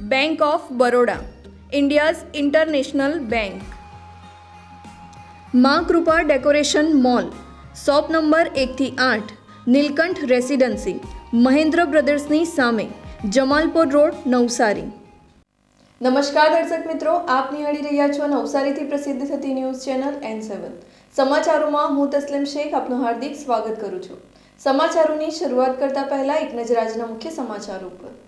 Bank of Baroda India's international bank Maa Krupa decoration mall shop number એકથી આઠ Nilkanth residency Mahendra બ્રદર્સની સામે Jamalpur road Navsari નમસ્કાર દર્શક મિત્રો, આપ નિહાળી રહ્યા છો નવસારીથી પ્રસિદ્ધ થતી ન્યૂઝ ચેનલ એન સેવન સમાચારોમાં હું તસ્લીમ શેખ, આપનું હાર્દિક સ્વાગત કરું છું. સમાચારોની શરૂઆત કરતા પહેલા એક નજર આજના મુખ્ય સમાચારો પર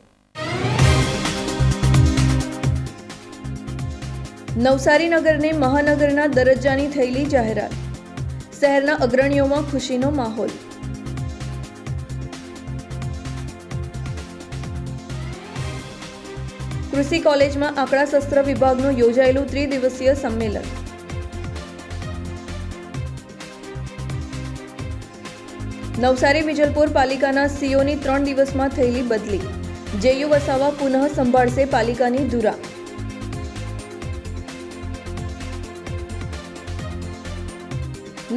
નવસારી નગરને મહાનગરના દરજ્જાની થયેલી જાહેરાત. શહેરના અગ્રણીઓમાં ખુશીનો માહોલ. કૃષિ કોલેજમાં આંકડાશસ્ત્ર વિભાગનું યોજાયેલું ત્રિદિવસીય સંમેલન. નવસારી વિજલપુર પાલિકાના સીઓની ત્રણ દિવસમાં થયેલી બદલી. જેયુ વસાવા પુનઃ સંભાળશે પાલિકાની ધુરા.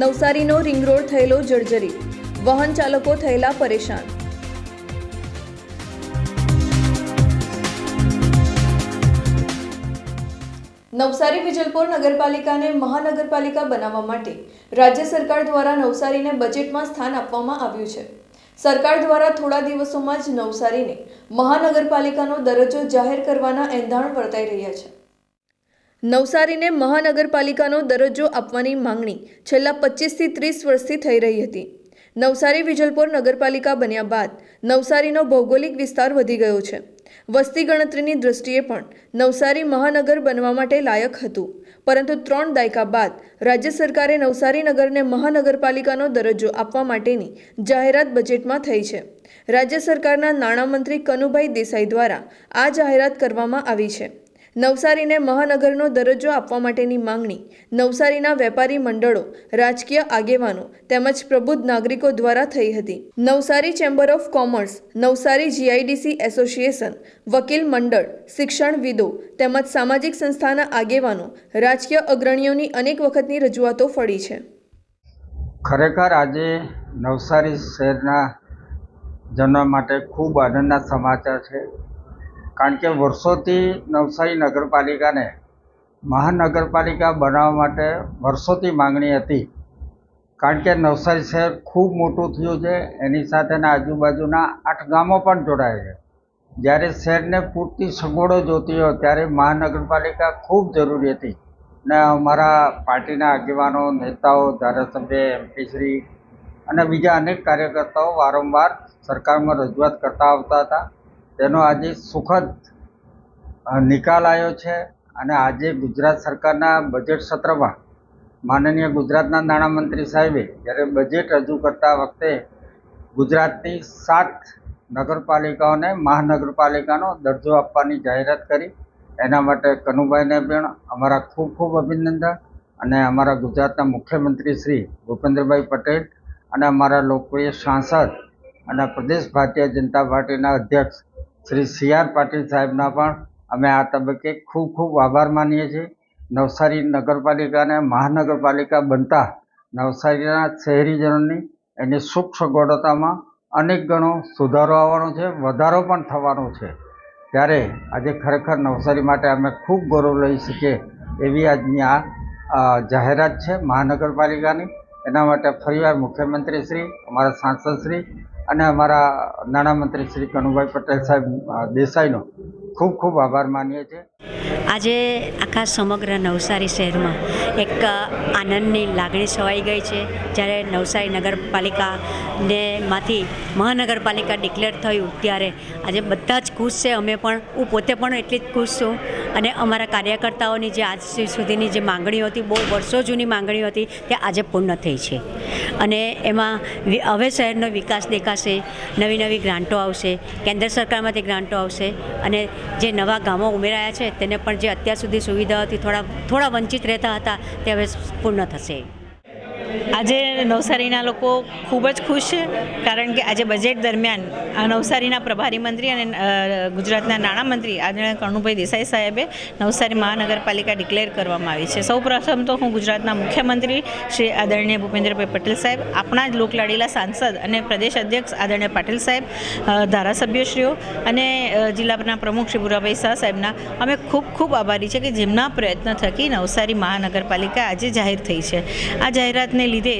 નવસારીનો રિંગ રોડ થયેલો જર્જરિત વાહન ચાલકો થયેલા પરેશાન. નવસારી વિજલપુર નગરપાલિકાને મહાનગરપાલિકા બનાવવા માટે રાજ્ય સરકાર દ્વારા નવસારીને બજેટમાં સ્થાન આપવામાં આવ્યું છે. સરકાર દ્વારા થોડા દિવસોમાં જ નવસારીને મહાનગરપાલિકાનો દરજ્જો જાહેર કરવાના એંધાણ વર્તાઈ રહ્યા છે. નવસારીને મહાનગરપાલિકાનો દરજ્જો આપવાની માંગણી છેલ્લા પચીસથી ત્રીસ વર્ષથી થઈ રહી હતી. નવસારી વિજલપોર નગરપાલિકા બન્યા બાદ નવસારીનો ભૌગોલિક વિસ્તાર વધી ગયો છે. વસ્તી ગણતરીની દૃષ્ટિએ પણ નવસારી મહાનગર બનવા માટે લાયક હતું. પરંતુ ત્રણ દાયકા બાદ રાજ્ય સરકારે નવસારી નગરને મહાનગરપાલિકાનો દરજ્જો આપવા માટેની જાહેરાત બજેટમાં થઈ છે. રાજ્ય સરકારના નાણામંત્રી કનુભાઈ દેસાઈ દ્વારા આ જાહેરાત કરવામાં આવી છે. નવસારીને મહાનગરનો દરજ્જો આપવા માટેની માંગણી, નવસારીના વેપારી મંડળો, રાજકીય આગેવાનો તેમજ પ્રબુદ્ધ નાગરિકો દ્વારા થઈ હતી. Navsari chamber of commerce, Navsari GIDC association, વકીલ મંડળ, શિક્ષણવિદો તેમજ સામાજિક સંસ્થાના આગેવાનો, રાજકીય અગ્રણીઓની અનેક વખતની રજૂઆતો ફળી છે. ખરેખર આજે નવસારી શહેરના જન્મ માટે ખૂબ આનંદના સમાચાર છે. કારણ કે વર્ષોથી નવસારી નગરપાલિકાને મહાનગરપાલિકા બનાવવા માટે વર્ષોથી માંગણી હતી. કારણ કે નવસારી શહેર ખૂબ મોટું થયું છે, એની સાથેના આજુબાજુના આઠ ગામો પણ જોડાય છે. જ્યારે શહેરને પૂરતી સગવડો જોતી હોય, ત્યારે મહાનગરપાલિકા ખૂબ જરૂરી હતી. ને અમારા પાર્ટીના આગેવાનો, નેતાઓ, ધારાસભ્ય એમપીશ્રી અને બીજા અનેક કાર્યકર્તાઓ વારંવાર સરકારમાં રજૂઆત કરતા આવતા હતા. તેનો આજે સુખદ નિકાલ આવ્યો છે અને આજે ગુજરાત સરકારના બજેટ સત્રમાં માનનીય ગુજરાતના નાણામંત્રી સાહેબે જ્યારે બજેટ રજૂ કરતા વખતે ગુજરાતની સાત નગરપાલિકાઓને મહાનગરપાલિકાનો દરજ્જો આપવાની જાહેરાત કરી. એના માટે કનુભાઈને પણ અમારા ખૂબ ખૂબ અભિનંદન અને અમારા ગુજરાતના મુખ્યમંત્રી શ્રી ભૂપેન્દ્રભાઈ પટેલ અને અમારા લોકપ્રિય સાંસદ અને પ્રદેશ ભારતીય જનતા પાર્ટીના અધ્યક્ષ શ્રી સી આર પાટીલ સાહેબના પણ અમે આ તબક્કે ખૂબ ખૂબ આભાર માનીએ છીએ. નવસારી નગરપાલિકાને મહાનગરપાલિકા બનતા નવસારીના શહેરીજનોની એની સુખ સગવડતામાં અનેક ગણો સુધારો આવવાનો છે, વધારો પણ થવાનો છે. ત્યારે આજે ખરેખર નવસારી માટે અમે ખૂબ ગૌરવ લઈ શકીએ એવી આજની આ જાહેરાત છે મહાનગરપાલિકાની. એના માટે ફરીવાર મુખ્યમંત્રી શ્રી અમારા સાંસદ શ્રી અને અમારા નાણામંત્રી શ્રી કનુભાઈ પટેલ સાહેબ દેસાઈનો ખૂબ ખૂબ આભાર માનીએ છીએ. આજે આખા સમગ્ર નવસારી શહેરમાં એક આનંદની લાગણી છવાઈ ગઈ છે. જ્યારે નવસારી નગરપાલિકાને માંથી મહાનગરપાલિકા ડિક્લેર થયું, ત્યારે આજે બધા જ ખુશ છે. અમે પણ, હું પોતે પણ એટલી જ ખુશ છું. અને અમારા કાર્યકર્તાઓની જે આજ સુધીની જે માંગણીઓ હતી, બહુ વર્ષો જૂની માંગણીઓ હતી, તે આજે પૂર્ણ થઈ છે. અને એમાં હવે શહેરનો વિકાસ દેખાશે, નવી નવી ગ્રાન્ટો આવશે, કેન્દ્ર સરકારમાંથી ગ્રાન્ટો આવશે અને જે નવા ગામો ઉમેરાયા છે, તેને પણ જે અત્યાર સુધી સુવિધા હતી, થોડા થોડા વંચિત રહેતા હતા, તે હવે પૂર્ણ થશે. આજે નવસારીના લોકો ખૂબ જ ખુશ છે, કારણ કે આજે બજેટ દરમિયાન નવસારીના પ્રભારી મંત્રી અને ગુજરાતના નાણામંત્રી આદરણીય કણુભાઈ દેસાઈ સાહેબે નવસારી મહાનગરપાલિકા ડિક્લેર કરવામાં આવી છે. સૌપ્રથમ તો હું ગુજરાતના મુખ્યમંત્રી શ્રી આદરણીય ભૂપેન્દ્રભાઈ પટેલ સાહેબ, આપણા જ લોકલાડીલા સાંસદ અને પ્રદેશ અધ્યક્ષ આદરણીય પાટીલ સાહેબ ધારાસભ્યશ્રીઓ અને જિલ્લાના પ્રમુખ શ્રી ભુરાભાઈ શાહ સાહેબના અમે ખૂબ ખૂબ આભારી છે કે જેમના પ્રયત્ન થકી નવસારી મહાનગરપાલિકા આજે જાહેર થઈ છે. આ જાહેરાતને લીધે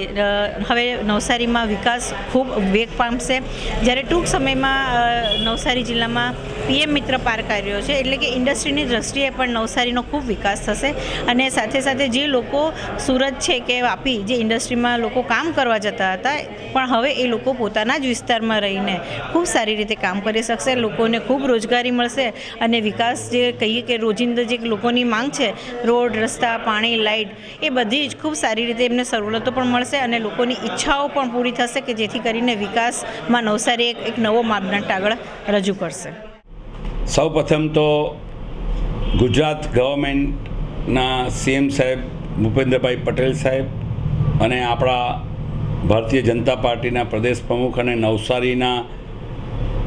હવે નવસારીમાં વિકાસ ખૂબ વેગ પામશે. જ્યારે ટૂંક સમયમાં નવસારી જિલ્લામાં પીએમ મિત્ર પાર્ક આવ્યો છે, એટલે કે ઇન્ડસ્ટ્રીની દ્રષ્ટિએ પણ નવસારીનો ખૂબ વિકાસ થશે. અને સાથે સાથે જે લોકો સુરત છે કે વાપી, જે ઇન્ડસ્ટ્રીમાં લોકો કામ કરવા જતા હતા, પણ હવે એ લોકો પોતાના જ વિસ્તારમાં રહીને ખૂબ સારી રીતે કામ કરી શકશે, લોકોને ખૂબ રોજગારી મળશે. અને વિકાસ જે કહીએ કે રોજિંદા જે લોકોની માંગ છે, રોડ, રસ્તા, પાણી લાઇટ એ બધી જ ખૂબ સારી રીતે એમને સવલતો પણ મળશે અને લોકોની ઈચ્છાઓ પણ પૂરી થશે કે જેથી કરીને વિકાસમાં નવસારી એક નવો માપદંડ આગળ રજૂ કરશે. સૌ તો ગુજરાત ગવર્મેન્ટના સીએમ સાહેબ ભૂપેન્દ્રભાઈ પટેલ સાહેબ અને આપણા ભારતીય જનતા પાર્ટીના પ્રદેશ પ્રમુખ અને નવસારીના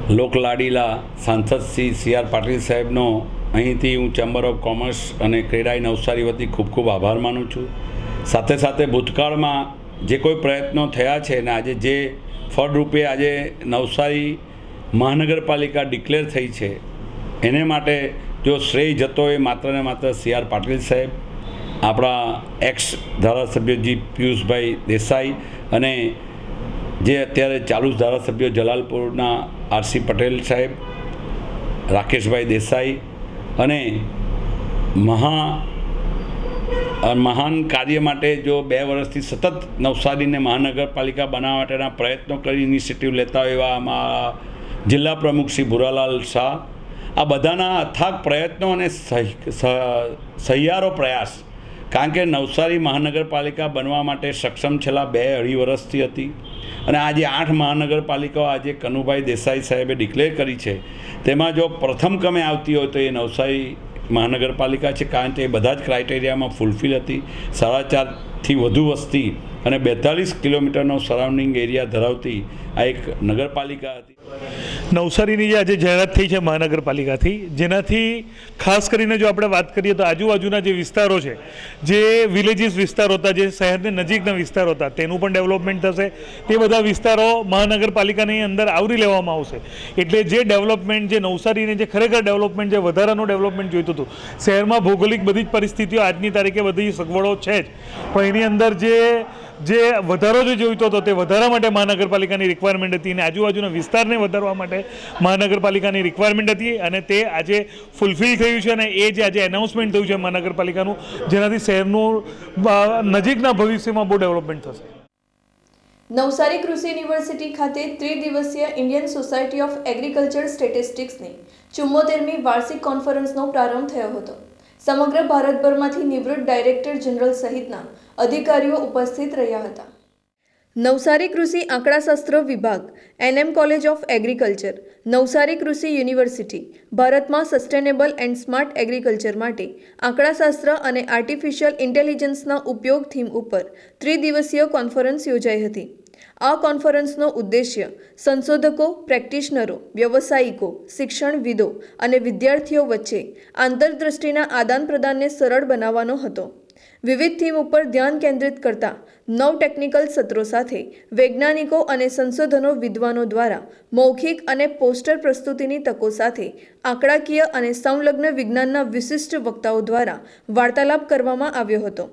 લોકલાડીલા સાંસદ શ્રી સી આર પાટીલ સાહેબનો અહીંથી હું ચેમ્બર ઓફ કોમર્સ અને ક્રેડાઈ નવસારી વતી ખૂબ ખૂબ આભાર માનું છું. સાથે સાથે ભૂતકાળમાં જે કોઈ પ્રયત્નો થયા છે ને આજે જે ફળરૂપે આજે નવસારી મહાનગરપાલિકા ડિક્લેર થઈ છે, એને માટે જો શ્રેય જતો એ માત્ર ને માત્ર સી આર પાટીલ સાહેબ, આપણા એક્સ ધારાસભ્યજી પિયુષભાઈ દેસાઈ અને જે અત્યારે ચાલુ ધારાસભ્ય જલાલપુરના આરસી પટેલ સાહેબ, રાકેશભાઈ દેસાઈ અને મહા મહાન કાર્ય માટે જો બે વર્ષથી સતત નવસારીને મહાનગરપાલિકા બનાવવા માટેના પ્રયત્નો કરી ઇનિશિયેટિવ લેતા હોય એવા અમારા જિલ્લા પ્રમુખ શ્રી ભુરાલાલ શાહ, આ બધાના અથાગ પ્રયત્નો અને સહિયારો પ્રયાસ, કારણ કે નવસારી મહાનગરપાલિકા બનવા માટે સક્ષમ છેલ્લા બે અઢી વર્ષથી હતી અને આજે આઠ મહાનગરપાલિકાઓ આજે કનુભાઈ દેસાઈ સાહેબે ડિક્લેર કરી છે. તેમાં જો પ્રથમ ક્રમે આવતી હોય તો એ નવસારી મહાનગરપાલિકા છે, કારણ કે એ બધા જ ક્રાઇટેરિયામાં ફૂલફિલ હતી. સાડા ચારથી વધુ વસ્તી અને બેતાલીસ કિલોમીટરનો સરાઉન્ડિંગ એરિયા ધરાવતી આ એક નગરપાલિકા હતી. નવસારીની જે આજે જાહેરાત થઈ છે મહાનગરપાલિકાથી, જેનાથી ખાસ કરીને જો આપણે વાત કરીએ તો આજુબાજુના જે વિસ્તારો છે, જે વિલેજીસ વિસ્તારો હતા, જે શહેરની નજીકના વિસ્તારો હતા, તેનું પણ ડેવલપમેન્ટ થશે. તે બધા વિસ્તારો મહાનગરપાલિકાની અંદર આવરી લેવામાં આવશે. એટલે જે ડેવલપમેન્ટ જે નવસારીને જે ખરેખર ડેવલપમેન્ટ જે વધારાનું ડેવલપમેન્ટ જોઈતું હતું, શહેરમાં ભૌગોલિક બધી જ પરિસ્થિતિઓ આજની તારીખે બધી સગવડો છે જ. પણ એની અંદર જે જે વધારો જે જોઈતો હતો, તે વધારા માટે મહાનગરપાલિકાની રિક્વાયરમેન્ટ હતી અને આજુબાજુના વિસ્તારને વધારવા માટે મહાનગરપાલિકાની રિક્વાયરમેન્ટ હતી અને તે આજે ફૂલફિલ થયું છે અને એ જે આજે એનાઉન્સમેન્ટ થયું છે મહાનગરપાલિકાનું, જેનાથી શહેરનું નજીકના ભવિષ્યમાં બહુ ડેવલપમેન્ટ થશે. નવસારી કૃષિ યુનિવર્સિટી ખાતે ત્રિદિવસીય ઇન્ડિયન સોસાયટી ઓફ એગ્રીકલ્ચર સ્ટેટિસ્ટિક્સની ચુમ્મોતેરમી વાર્ષિક કોન્ફરન્સનો પ્રારંભ થયો હતો. સમગ્ર ભારતભરમાંથી નિવૃત્ત ડાયરેક્ટર જનરલ સહિતના અધિકારીઓ ઉપસ્થિત રહ્યા હતા. નવસારી કૃષિ આંકડાશાસ્ત્ર વિભાગ, NM college of agriculture, Navsari કૃષિ યુનિવર્સિટી, ભારતમાં સસ્ટેનેબલ એન્ડ સ્માર્ટ એગ્રીકલ્ચર માટે આંકડાશાસ્ત્ર અને આર્ટિફિશિયલ ઇન્ટેલિજન્સના ઉપયોગ થીમ ઉપર ત્રિદિવસીય કોન્ફરન્સ યોજાઈ હતી. આ કોન્ફરન્સનો ઉદ્દેશ્ય સંશોધકો, પ્રેક્ટિશનરો, વ્યવસાયિકો, શિક્ષણવિદો અને વિદ્યાર્થીઓ વચ્ચે આંતરદૃષ્ટિના આદાન પ્રદાનને સરળ બનાવવાનો હતો. વિવિધ થીમ ઉપર ધ્યાન કેન્દ્રિત કરતા નવ ટેકનિકલ સત્રો સાથે વૈજ્ઞાનિકો અને સંશોધનો વિદ્વાનો દ્વારા મૌખિક અને પોસ્ટર પ્રસ્તુતિની તકો સાથે આંકડાકીય અને સંલગ્ન વિજ્ઞાનના વિશિષ્ટ વક્તાઓ દ્વારા વાર્તાલાપ કરવામાં આવ્યો હતો.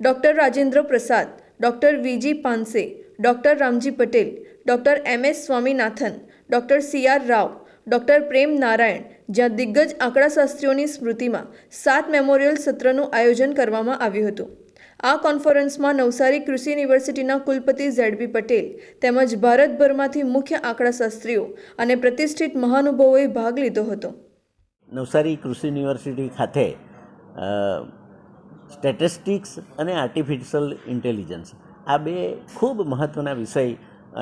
Doctor Rajendra Prasad, doctor VG Panse doctor Ramji Patel, doctor M S Swaminathan, doctor C R Rao doctor Prem Narayan, જ્યાં દિગ્ગજ આંકડાશાસ્ત્રીઓની સ્મૃતિમાં સાત મેમોરિયલ સત્રનું આયોજન કરવામાં આવ્યું હતું. આ કોન્ફરન્સમાં નવસારી કૃષિ યુનિવર્સિટીના કુલપતિ ઝેડબી પટેલ તેમજ ભારતભરમાંથી મુખ્ય આંકડાશાસ્ત્રીઓ અને પ્રતિષ્ઠિત મહાનુભાવોએ ભાગ લીધો હતો. નવસારી કૃષિ યુનિવર્સિટી ખાતે સ્ટેટિસ્ટિક્સ અને આર્ટિફિશિયલ ઇન્ટેલિજન્સ આ બે ખૂબ મહત્ત્વના વિષય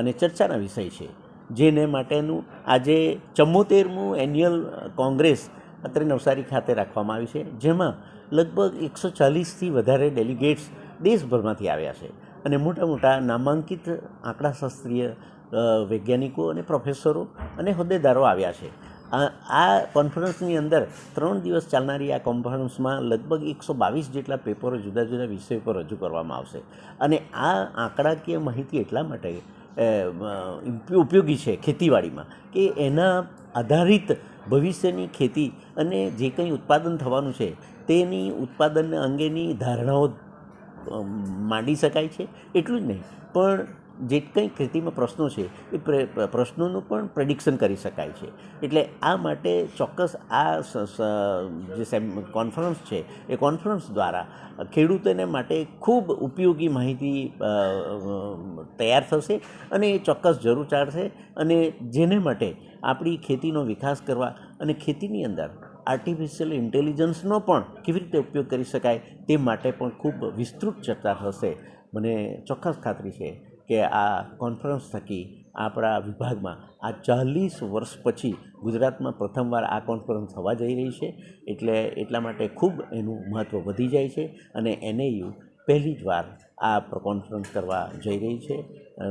અને ચર્ચાના વિષય છે. જેને માટેનું આજે ચમોતેરમું એન્યુઅલ કોંગ્રેસ અત્રે નવસારી ખાતે રાખવામાં આવી છે. જેમાં લગભગ એકસો ચાલીસથી વધારે ડેલિગેટ્સ દેશભરમાંથી આવ્યા છે અને મોટા મોટા નામાંકિત આંકડાશાસ્ત્રીય વૈજ્ઞાનિકો અને પ્રોફેસરો અને હોદ્દેદારો આવ્યા છે. આ કોન્ફરન્સની અંદર ત્રણ દિવસ ચાલનારી આ કોન્ફરન્સમાં લગભગ એકસો બાવીસ જેટલા પેપરો જુદા જુદા વિષયો પર રજૂ કરવામાં આવશે. અને આ આંકડાકીય માહિતી એટલા માટે ઉપયોગી છે ખેતીવાડીમાં કે એના આધારિત ભવિષ્યની ખેતી અને જે કંઈ ઉત્પાદન થવાનું છે તેની ઉત્પાદન અંગેની ધારણાઓ માંડી શકાય છે? એટલું જ નહીં. પણ જે કંઈ ખેતીમાં પ્રશ્નો છે, એ પ્ર- પ્ર- પ્રશ્નોનું પણ પ્રેડિક્શન કરી શકાય છે. એટલે આ માટે ચોક્કસ આ જે સેમ કોન્ફરન્સ છે, એ કોન્ફરન્સ દ્વારા ખેડૂતોને માટે ખૂબ ઉપયોગી માહિતી તૈયાર થશે અને એ ચોક્કસ જરૂર ચાલશે અને જેને માટે આપણી ખેતીનો વિકાસ કરવા અને ખેતીની અંદર આર્ટિફિશિયલ ઇન્ટેલિજન્સનો પણ કેવી રીતે ઉપયોગ કરી શકાય તે માટે પણ ખૂબ વિસ્તૃત ચર્ચા થશે મને ચોક્કસ ખાતરી છે. કે આ કોન્ફરન્સ થકી આપણા વિભાગમાં આ ચાલીસ વર્ષ પછી ગુજરાતમાં પ્રથમવાર આ કોન્ફરન્સ થવા જઈ રહી છે. એટલે એટલા માટે ખૂબ એનું મહત્ત્વ વધી જાય છે અને એનએયુ પહેલી જ વાર આ કોન્ફરન્સ કરવા જઈ રહી છે.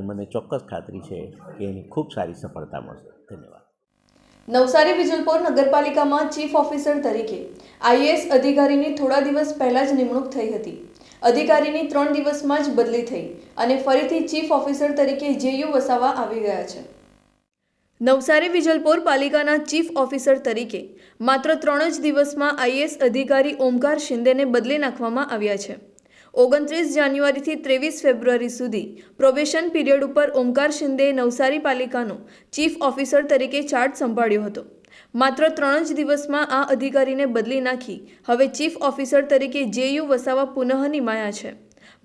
મને ચોક્કસ ખાતરી છે કે એની ખૂબ સારી સફળતા મળશે. ધન્યવાદ. નવસારી વિજલપોર નગરપાલિકામાં ચીફ ઓફિસર તરીકે આઈએએસ અધિકારીની થોડા દિવસ પહેલા જ નિમણૂક થઈ હતી. અધિકારીની ત્રણ દિવસમાં જ બદલી થઈ અને ફરીથી ચીફ ઓફિસર તરીકે જેયુ વસાવા આવી ગયા છે. નવસારી વિજલપોર પાલિકાના ચીફ ઓફિસર તરીકે માત્ર ત્રણ જ દિવસમાં આઈએએસ અધિકારી ઓમકાર શિંદેને બદલી નાખવામાં આવ્યા છે. ઓગણત્રીસ જાન્યુઆરીથી ત્રેવીસ ફેબ્રુઆરી સુધી પ્રોબેશન પીરિયડ ઉપર ઓમકાર શિંદેએ નવસારી પાલિકાનો ચીફ ઓફિસર તરીકે ચાર્જ સંભાળ્યો હતો. માત્ર ત્રણ જ દિવસમાં આ અધિકારીને બદલી નાખી. હવે ચીફ ઓફિસર તરીકે જેયુ વસાવા પુનઃ નિમાયા છે.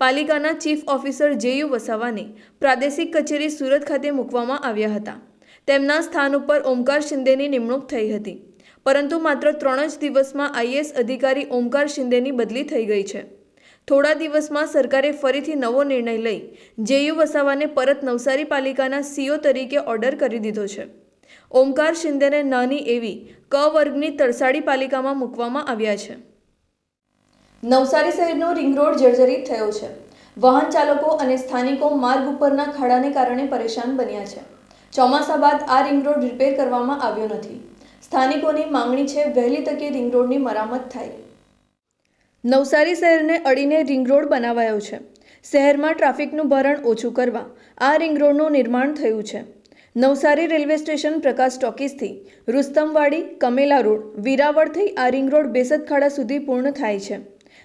પાલિકાના ચીફ ઓફિસર જેયુ વસાવાને પ્રાદેશિક કચેરી સુરત ખાતે મૂકવામાં આવ્યા હતા. તેમના સ્થાન ઉપર ઓમકાર શિંદેની નિમણૂક થઈ હતી. પરંતુ માત્ર ત્રણ જ દિવસમાં આઈએસ અધિકારી ઓમકાર શિંદેની બદલી થઈ ગઈ છે. થોડા દિવસમાં સરકારે ફરીથી નવો નિર્ણય લઈ જેયુ વસાવાને પરત નવસારી પાલિકાના સીઓ તરીકે ઓર્ડર કરી દીધો છે. ઓમકાર શિંદેને નાની એવી ક વર્ગની તરસાડી પાલિકામાં મૂકવામાં આવ્યા છે. નવસારી શહેરનો રિંગ રોડ જર્જરિત થયો છે. વાહન ચાલકો અને સ્થાનિકો માર્ગ ઉપરના ખાડાને કારણે પરેશાન બન્યા છે. ચોમાસા બાદ આ રિંગ રોડ રિપેર કરવામાં આવ્યો નથી. સ્થાનિકોની માંગણી છે વહેલી તકે રિંગ રોડની મરામત થાય. નવસારી શહેરને અડીને રિંગ રોડ બનાવાયો છે. શહેરમાં ટ્રાફિકનું ભરણ ઓછું કરવા આ રિંગ રોડનું નિર્માણ થયું છે. નવસારી રેલવે સ્ટેશન પ્રકાશ ટોકીસથી રુસ્તમવાડી કમેલા રોડ વિરાવળ આ રિંગ રોડ બેસદ ખાડા સુધી પૂર્ણ થાય છે.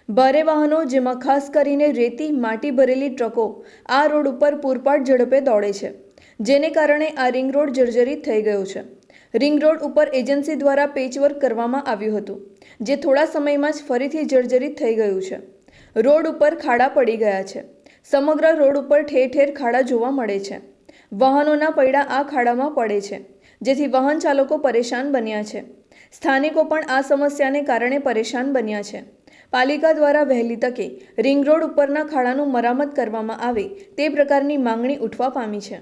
ભારે વાહનો, જેમાં ખાસ કરીને રેતી, માટી ભરેલી ટ્રકો, આ રોડ ઉપર પૂરપાટ ઝડપે દોડે છે, જેને કારણે આ રિંગ રોડ જર્જરિત થઈ ગયો છે. રિંગ રોડ ઉપર એજન્સી દ્વારા પેચવર્ક કરવામાં આવ્યું હતું, જે થોડા સમયમાં જ ફરીથી જર્જરિત થઈ ગયું છે. રોડ ઉપર ખાડા પડી ગયા છે. સમગ્ર રોડ ઉપર ઠેર ઠેર ખાડા જોવા મળે છે. વાહનોના પૈડા આ ખાડામાં પડે છે, જેથી વાહન ચાલકો પરેશાન બન્યા છે. સ્થાનિકો પણ આ સમસ્યાને કારણે પરેશાન બન્યા છે. પાલિકા દ્વારા વહેલી તકે રિંગ રોડ ઉપરના ખાડાનું મરામત કરવામાં આવે તે પ્રકારની માંગણી ઉઠવા પામી છે.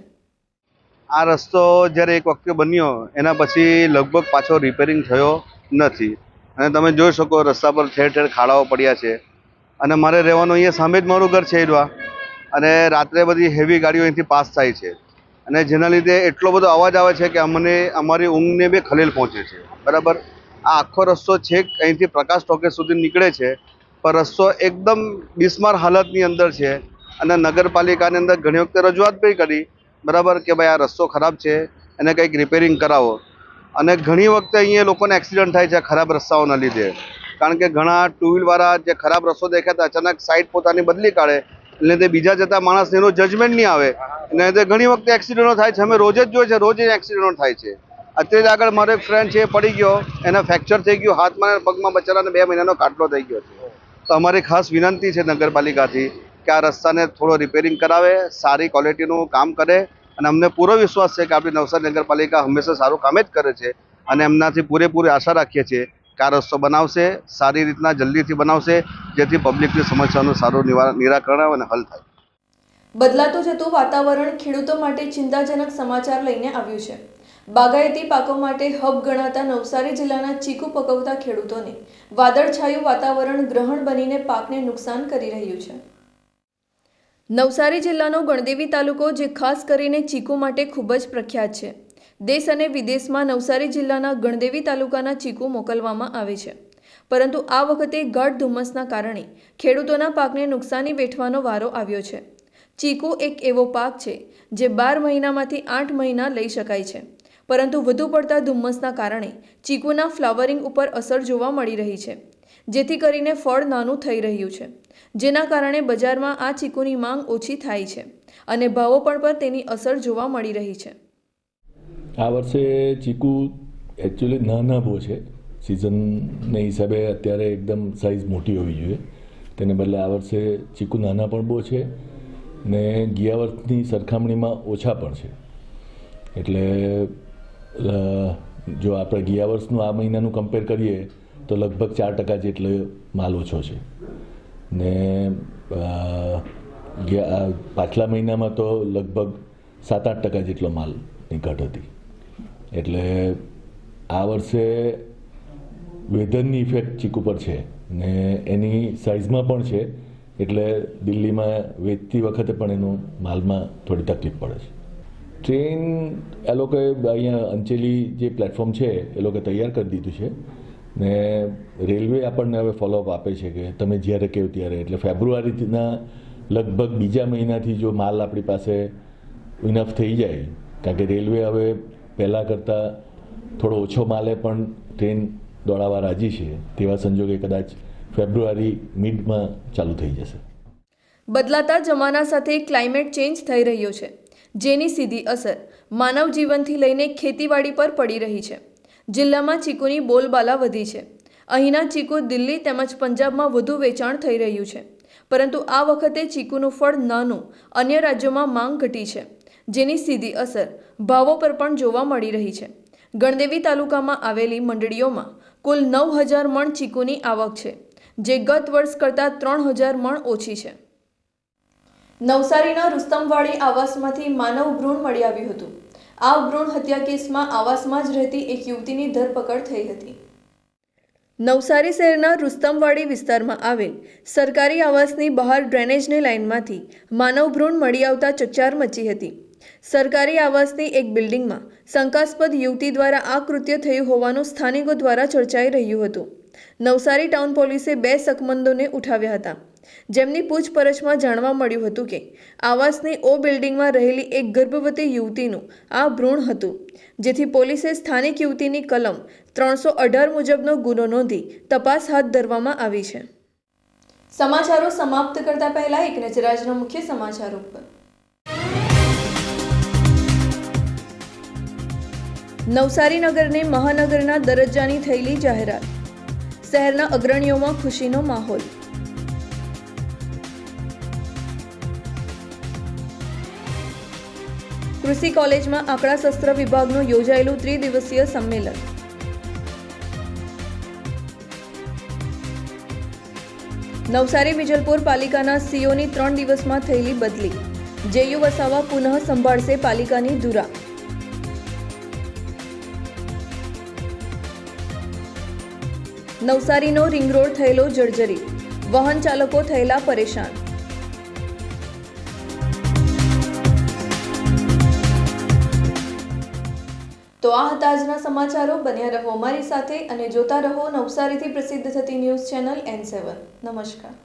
આ રસ્તો જ્યારે એક વખતે બન્યો, એના પછી લગભગ પાછો રિપેરિંગ થયો નથી. અને તમે જોઈ શકો રસ્તા પર ઠેર ઠેર ખાડાઓ પડ્યા છે. અને મારે રહેવાનું અહીંયા સામે જ મારું ઘર છે એડવા અને રાત્રે બધી હેવી ગાડીઓ અહીંથી પાસ થાય છે. અને જેના લીધે એટલો બધો અવાજ આવે છે કે અમને, અમારી ઊંઘને બી ખલેલ પહોંચે છે. બરાબર? આ આખો રસ્તો છેક અહીંથી પ્રકાશ ટોકે સુધી નીકળે છે, પણ રસ્તો એકદમ બિસ્માર હાલતની અંદર છે. અને નગરપાલિકાની અંદર ઘણી વખતે રજૂઆત પણ કરી, બરાબર, કે ભાઈ આ રસ્તો ખરાબ છે, એને કંઈક રિપેરિંગ કરાવો. અને ઘણી વખતે અહીંયા લોકોને એક્સિડન્ટ થાય છે ખરાબ રસ્તાઓના લીધે. કારણ કે ઘણા ટુ વ્હીલવાળા જે ખરાબ રસ્તો દેખાતા અચાનક સાઈડ પોતાની બદલી કાઢે એટલે તે બીજા જતા માણસને એનું જજમેન્ટ નહીં આવે. અને તે ઘણી વખતે એક્સિડન્ટો થાય છે. અમે રોજ જ જોઈએ છે. રોજ જ એક્સિડન્ટો થાય છે. અત્યારે આગળ મારો એક ફ્રેન્ડ છે, એ પડી ગયો. એને ફ્રેક્ચર થઈ ગયું. હાથમાં પગમાં બચારાને બે મહિનાનો કાટલો થઈ ગયો છે. તો અમારી ખાસ વિનંતી છે નગરપાલિકાથી કે આ રસ્તાને થોડો રિપેરિંગ કરાવે, સારી ક્વોલિટીનું કામ કરે અને અમને પૂરો વિશ્વાસ છે કે આપણી નવસારી નગરપાલિકા હંમેશા સારું કામ જ કરે છે. અને એમનાથી પૂરેપૂરી આશા રાખીએ છીએ કે રસ્તો બનાવશે, સારી રીતના જલ્દીથી બનાવશે, જેથી પબ્લિકની સમસ્યાનું સારું નિરાકરણ આવે અને હલ થાય. બદલાતું જતું વાતાવરણ ખેડૂતો માટે ચિંતાજનક સમાચાર લઈને આવ્યું છે. બાગાયતી પાકો માટે હબ ગણાતા નવસારી જિલ્લાના ચીકુ પકવતા ખેડૂતોને વાદળછાયું વાતાવરણ ગ્રહણ બનીને પાકને નુકસાન કરી રહ્યું છે. નવસારી જિલ્લાનો ગણદેવી તાલુકો, જે ખાસ કરીને ચીકુ માટે ખૂબ જ પ્રખ્યાત છે. દેશ અને વિદેશમાં નવસારી જિલ્લાના ગણદેવી તાલુકાના ચીકુ મોકલવામાં આવે છે. પરંતુ આ વખતે ગાઢ ધુમ્મસના કારણે ખેડૂતોના પાકને નુકસાની વેઠવાનો વારો આવ્યો છે. ચીકુ એક એવો પાક છે જે બાર મહિનામાંથી આઠ મહિના લઈ શકાય છે. પરંતુ વધુ પડતા ધુમ્મસના કારણે ચીકુના ફ્લાવરિંગ ઉપર અસર જોવા મળી રહી છે, જેથી કરીને ફળ નાનું થઈ રહ્યું છે. જેના કારણે બજારમાં આ ચીકુની માંગ ઓછી થાય છે અને ભાવો પણ પર તેની અસર જોવા મળી રહી છે. આ વર્ષે ચીકુ એકચ્યુઅલી નાના બહુ છે. સિઝનને હિસાબે અત્યારે એકદમ સાઇઝ મોટી હોવી જોઈએ. તેને બદલે આ વર્ષે ચીકુ નાના પણ બહુ છે ને ગયા વર્ષની સરખામણીમાં ઓછા પણ છે. એટલે જો આપણે ગયા વર્ષનું આ મહિનાનું કમ્પેર કરીએ, તો લગભગ ચાર ટકા જેટલો માલ ઓછો છે. ને ગયા, પાછલા મહિનામાં તો લગભગ સાત આઠ ટકા જેટલો માલની ઘટ હતી. એટલે આ વર્ષે વેધરની ઇફેક્ટ ચીકુ પર છે ને એની સાઇઝમાં પણ છે, એટલે દિલ્હીમાં વેચતી વખતે પણ એનું માલમાં થોડી તકલીફ પડે છે. ટ્રેન એ લોકોએ અહીંયા અંચેલી જે પ્લેટફોર્મ છે એ લોકોએ તૈયાર કરી દીધું છે ને રેલવે આપણને હવે ફોલોઅપ આપે છે કે તમે જ્યારે કહો ત્યારે. એટલે ફેબ્રુઆરીના લગભગ બીજા મહિનાથી જો માલ આપણી પાસે ઇનફ થઈ જાય, કારણ કે રેલવે હવે પહેલાં કરતાં થોડો ઓછો માલે પણ ટ્રેન દોડાવવા રાજી છે. તેવા સંજોગે કદાચ ફેબ્રુઆરી મિડમાં ચાલુ થઈ જશે. બદલાતા જમાના સાથે ક્લાઇમેટ ચેન્જ થઈ રહ્યો છે. જેની સીધી અસર માનવ જીવનથી લઈને ખેતીવાડી પર પડી રહી છે. જિલ્લામાં ચીકુની બોલબાલા વધી છે. અહીંના ચીકુ દિલ્હી તેમજ પંજાબમાં વધુ વેચાણ થઈ રહ્યું છે. પરંતુ આ વખતે ચીકુનું ફળ નાનું, અન્ય રાજ્યોમાં માંગ ઘટી છે. જેની સીધી અસર ભાવો પર પણ જોવા મળી રહી છે. ગણદેવી તાલુકામાં આવેલી મંડળીઓમાં કુલ નવ હજાર મણ ચીકુની આવક છે, જે ગત વર્ષ કરતાં ત્રણ હજાર મણ ઓછી છે. નવસારીના રુસ્તમવાડી આવાસમાંથી માનવ ભ્રૂણ મળી આવ્યું હતું. આ ભ્રૂણ હત્યા કેસમાં આવાસમાં જ રહેતી એક યુવતીની ધરપકડ થઈ હતી. નવસારી શહેરના રુસ્તમવાડી વિસ્તારમાં આવેલ સરકારી આવાસની બહાર ડ્રેનેજની લાઇનમાંથી માનવ ભ્રૂણ મળી આવતા ચકચાર મચી હતી. સરકારી આવાસની એક બિલ્ડિંગમાં શંકાસ્પદ યુવતી દ્વારા આ કૃત્ય થયું હોવાનું સ્થાનિકો દ્વારા ચર્ચાઈ રહ્યું હતું. નવસારી ટાઉન પોલીસે બે સકમંદોને ઉઠાવ્યા હતા. જેમની પૂછપરછમાં જાણવા મળ્યું હતું કે, આવાસની ઓ બિલ્ડિંગમાં રહેલી એક ગર્ભવતી યુવતીનું આ ભ્રૂણ હતું, જેથી પોલીસે સ્થાનિક યુવતીની કલમ ત્રણસો અઢાર મુજબનો ગુનો નોંધી તપાસ હાથ ધરવામાં આવી છે. સમાચારો સમાપ્ત કરતા પહેલા એક નજરાજના મુખ્ય સમાચારો પર નવસારી નગરને મહાનગરના દરજ્જાની થયેલી જાહેરાત. શહેરના અગ્રણીઓમાં ખુશીનો માહોલ. કૃષિ કોલેજમાં આંકડા શસ્ત્ર વિભાગનું યોજાયેલું ત્રિદિવસીય સંમેલન. નવસારી વિજલપુર પાલિકાના સીઓની ત્રણ દિવસમાં થયેલી બદલી. જેયુ વસાવા પુનઃ સંભાળશે પાલિકાની ધુરા. નવસારીનો રિંગ રોડ થયેલો જર્જરિત વાહન ચાલકો થયેલા પરેશાન. તો આ હતા આજના સમાચારો. બન્યા રહો અમારી સાથે અને જોતા રહો નવસારીથી પ્રસિદ્ધ થતી ન્યૂઝ ચેનલ એન સેવન. નમસ્કાર.